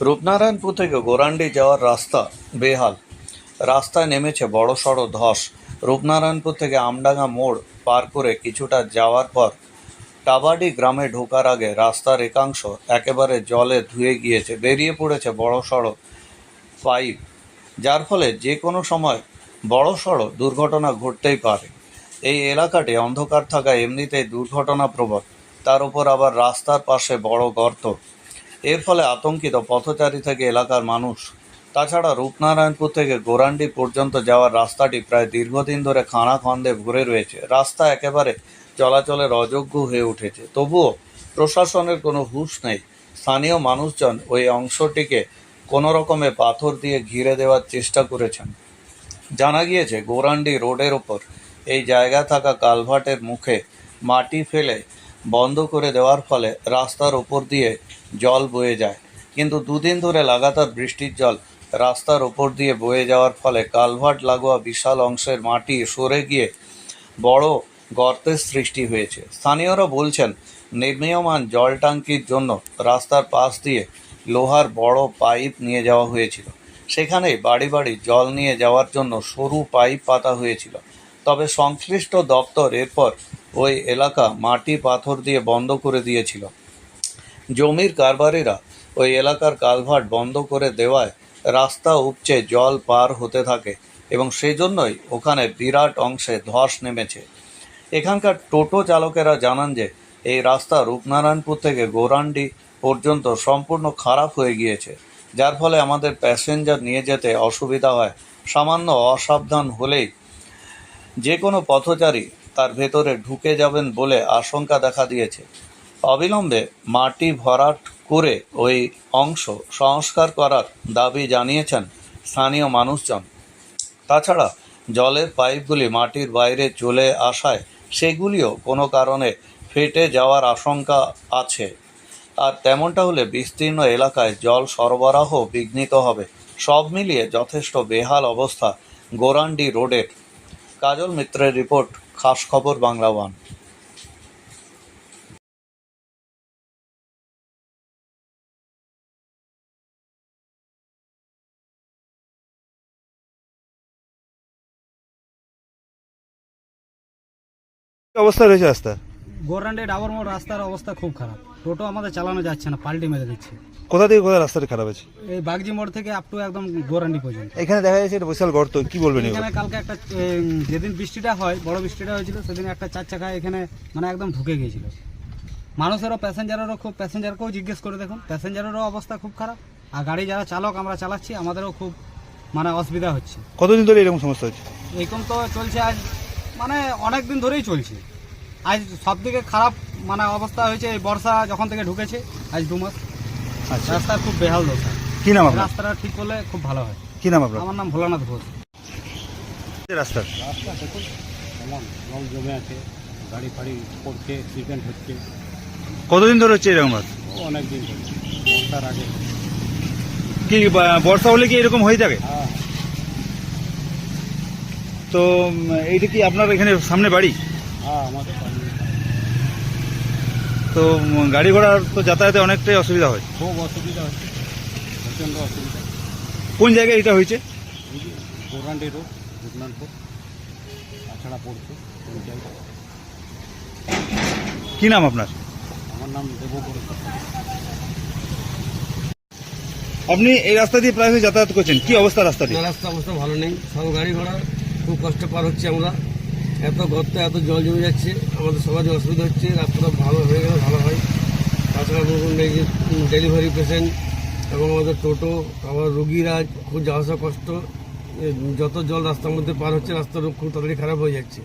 রূপনারায়ণপুর থেকে গোরান্ডি যাওয়ার রাস্তা বেহাল। রাস্তায় নেমেছে বড় সড় ধস। রূপনারায়ণপুর থেকে আমডাঙ্গা মোড় পার করে কিছুটা যাওয়ার পর টাবাডি গ্রামে ঢোকার আগে রাস্তার একাংশ একেবারে জলে ধুয়ে গিয়েছে, বেরিয়ে পড়েছে বড় সড় পাইপ। যার ফলে যে কোনো সময় বড় সড় দুর্ঘটনা ঘটতেই পারে। এই এলাকাটি অন্ধকার থাকা এমনিতেই দুর্ঘটনা প্রবণ তার উপর আবার রাস্তার পাশে বড় গর্ত। এর ফলে আতঙ্কিত পথচারী থেকে এলাকার মানুষ। তাছাড়া রূপনারায়ণপুর থেকে গোরান্ডি পর্যন্ত যাওয়ার রাস্তাটি প্রায় দীর্ঘদিন ধরে খাঁড়া খন্দে ভরে রয়েছে। রাস্তা একেবারে চলাচলের অযোগ্য হয়ে উঠেছে। তবুও প্রশাসনের কোনো হুঁশ নেই। স্থানীয় মানুষজন ওই অংশটিকে কোনো রকমে পাথর দিয়ে ঘিরে দেওয়ার চেষ্টা করেছেন। জানা গিয়েছে, গোরান্ডি রোডের ওপর এই জায়গায় থাকা কালভার্টের মুখে মাটি ফেলে বন্ধ করে দেওয়ার ফলে রাস্তার ওপর দিয়ে জল বয়ে যায়। কিন্তু দুদিন ধরে লাগাতার বৃষ্টির জল রাস্তার ওপর দিয়ে বয়ে যাওয়ার ফলে কালভার্ট লাগোয়া বিশাল অংশের মাটি সরে গিয়ে বড় গর্তের সৃষ্টি হয়েছে। স্থানীয়রা বলছেন, নির্মীয়মান জল টাঙ্কির জন্য রাস্তার পাশ দিয়ে লোহার বড় পাইপ নিয়ে যাওয়া হয়েছিল। সেখানে বাড়ি বাড়ি জল নিয়ে যাওয়ার জন্য সরু পাইপ পাতা হয়েছিল। তবে সংশ্লিষ্ট দপ্তর এরপর ওই এলাকা মাটি পাথর দিয়ে বন্ধ করে দিয়েছিল। জমির কারবারিরা ওই এলাকার কালভার্ট বন্ধ করে দেওয়ায় রাস্তা উপচে জল পার হতে থাকে এবং সেই জন্যই ওখানে বিরাট অংশে ধস নেমেছে। এখানকার টোটো চালকেরা জানান যে, এই রাস্তা রূপনারায়ণপুর থেকে গোরান্ডি পর্যন্ত সম্পূর্ণ খারাপ হয়ে গিয়েছে, যার ফলে আমাদের প্যাসেঞ্জার নিয়ে যেতে অসুবিধা হয়। সামান্য অসাবধান হলেই যে কোনো পথচারী তার ভেতরে ঢুকে যাবেন বলে আশঙ্কা দেখা দিয়েছে। অবিলম্বে মাটি ভরাট করে ওই অংশ সংস্কার করার দাবি জানিয়েছেন স্থানীয় মানুষজন। তাছাড়া জলের পাইপগুলি মাটির বাইরে চলে আসায় সেগুলিও কোনো কারণে ফেটে যাওয়ার আশঙ্কা আছে। আর তেমনটা হলে বিস্তীর্ণ এলাকায় জল সরবরাহ বিঘ্নিত হবে। সব মিলিয়ে যথেষ্ট বেহাল অবস্থা গোরান্ডি রোডের কাজল মিত্রের রিপোর্ট খাস খবর বাংলা ওয়ান। অবস্থা রয়েছে রাস্তা গোরান্ডে ডাবর মোড় রাস্তার অবস্থা খুব খারাপ। টোটো আমাদের চালানো যাচ্ছে না পাল্টি মেরে দিচ্ছে। কোথা থেকে কোথায় রাস্তাটা খারাপ আছে এই বাগজি মোড় থেকে আপ টু একদম গোরান্ডি পর্যন্ত। এখানে দেখা যাচ্ছে এটা বিশাল গর্ত কি বলবেন এখানে কালকে একটা যেদিন বৃষ্টিটা হয় বড় বৃষ্টিটা হয়েছিল সেদিন একটা চার চাকা এখানে মানে একদম ঢুকে গিয়েছিল। মানুষেরও প্যাসেঞ্জারেরও খুব প্যাসেঞ্জারকেও জিজ্ঞেস করে দেখুন প্যাসেঞ্জারেরও অবস্থা খুব খারাপ আর গাড়ি যারা চালক আমরা চালাচ্ছি আমাদেরও খুব মানে অসুবিধা হচ্ছে। কতদিন ধরে এরকম সমস্যা হচ্ছে? এরকম তো চলছে আজ মানে অনেক দিন ধরেই চলছে। আজ সব থেকে খারাপ মানে অবস্থা হয়েছে এই বর্ষা যখন থেকে ঢুকেছে আজ দু মাস। আচ্ছা। রাস্তার খুব বেহাল দশা। কি নাম আপনার? রাস্তাটা ঠিক করলে খুব ভালো হয়। কি নাম আপনার? আমার নাম ভোলানাথ ঘোষ। রাস্তা? রাস্তা দেখুন কেমন? জল জমে আছে গাড়ি ফাড়ি পড়ছে অ্যাক্সিডেন্ট হচ্ছে। কতদিন ধরে হচ্ছে এরকম রাস্তা? ও অনেক দিন ধরে বর্ষার আগে। কি বর্ষা হলে কি এরকম হয়ে থাকে? হ্যাঁ। তো এইটা কি আপনার এখানে সামনে বাড়ি? হ্যাঁ আমাদের। তো গাড়ি ঘোড়ার তো যাতায়াতে অনেকটাই অসুবিধা হয়। খুব অসুবিধা হচ্ছে প্রচণ্ড অসুবিধা। কোন জায়গায় এটা হয়েছে? গোরান্ডি রোড রূপনানপুর তাছাড়া পড়ছে কি নাম আপনার? আমার নাম দেবপুর আপনি এই রাস্তা দিয়ে প্রায় যাতায়াত করছেন। কি অবস্থা রাস্তা রাস্তা অবস্থা ভালো নেই। সব গাড়ি ঘোড়া খুব কষ্ট পার হচ্ছে আমরা। এত গর্তে এত জল জমে যাচ্ছে আমাদের সবার অসুবিধা হচ্ছে রাস্তাটা ভালো হয়ে গেলে ভালো হয়। তাছাড়া ডেলিভারি পেশেন্ট এবং আমাদের টোটো আবার রুগীরা খুব যাওয়া আসা কষ্ট যত জল রাস্তার মধ্যে পার হচ্ছে রাস্তা খুব তাড়াতাড়ি খারাপ হয়ে যাচ্ছে।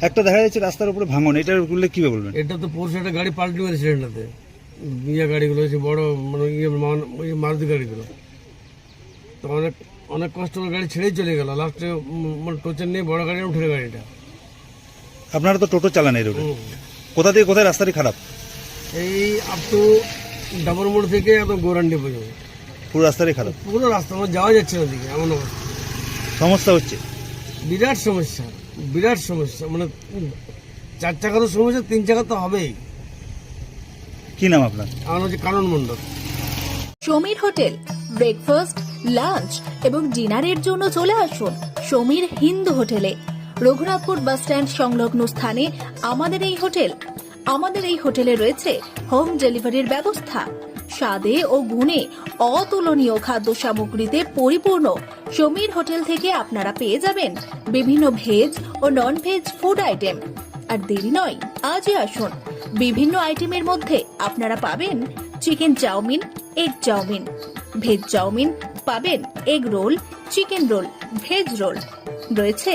একটা দেখা যাচ্ছে রাস্তার উপরে ভাঙন এটার উল্লেখ কি বলবেন? এটা তো পরশু একটা গাড়ি পাল্টি মেরেছে এটাতে ইয়ে গাড়িগুলো হচ্ছে বড় মানে ইয়ে মান- ইয়ে মারুতি গাড়িগুলো। তো অনেক অনেক কষ্ট করে গাড়ি ছেড়েই চলে গেল। লাস্টে মানে টোচের নিয়ে বড় গাড়ি উঠে গাড়িটা। আপনারা তো টোটো চালান এই রোডে। কোথা থেকে কোথায় রাস্তাটি খারাপ? এই আপ টু ডাবর মোড় থেকে একদম গৌরান্ডি পর্যন্ত। পুরো রাস্তাটাই খারাপ। পুরো রাস্তা আমার যাওয়া যাচ্ছে না দিকে এমন অবস্থা। সমস্যা হচ্ছে? বিরাট সমস্যা বিরাট সমস্যা। মানে চার চাকারও সমস্যা তিন চাকা তো হবেই। কি নাম আপনার? আমার হচ্ছে Kanan Mondal. Samir hotel breakfast lunch এবং ডিনারের জন্য চলে আসুন সমীর হিন্দু হোটেলে। রঘুনাথপুর বাস স্ট্যান্ড সংলগ্ন স্থানে আমাদের এই হোটেল। আমাদের এই হোটেলে রয়েছে হোম ডেলিভারির ব্যবস্থা। স্বাদে ও গুণে অতুলনীয় খাদ্য সামগ্রীতে পরিপূর্ণ সমীর হোটেল থেকে আপনারা পেয়ে যাবেন বিভিন্ন ভেজ ও নন ভেজ ফুড আইটেম আর দেরি নয়, আজই আসুন। বিভিন্ন আইটেমের মধ্যে আপনারা পাবেন chicken chowmein egg chowmein. Veg chowmein পাবেন egg roll chicken roll veg roll রয়েছে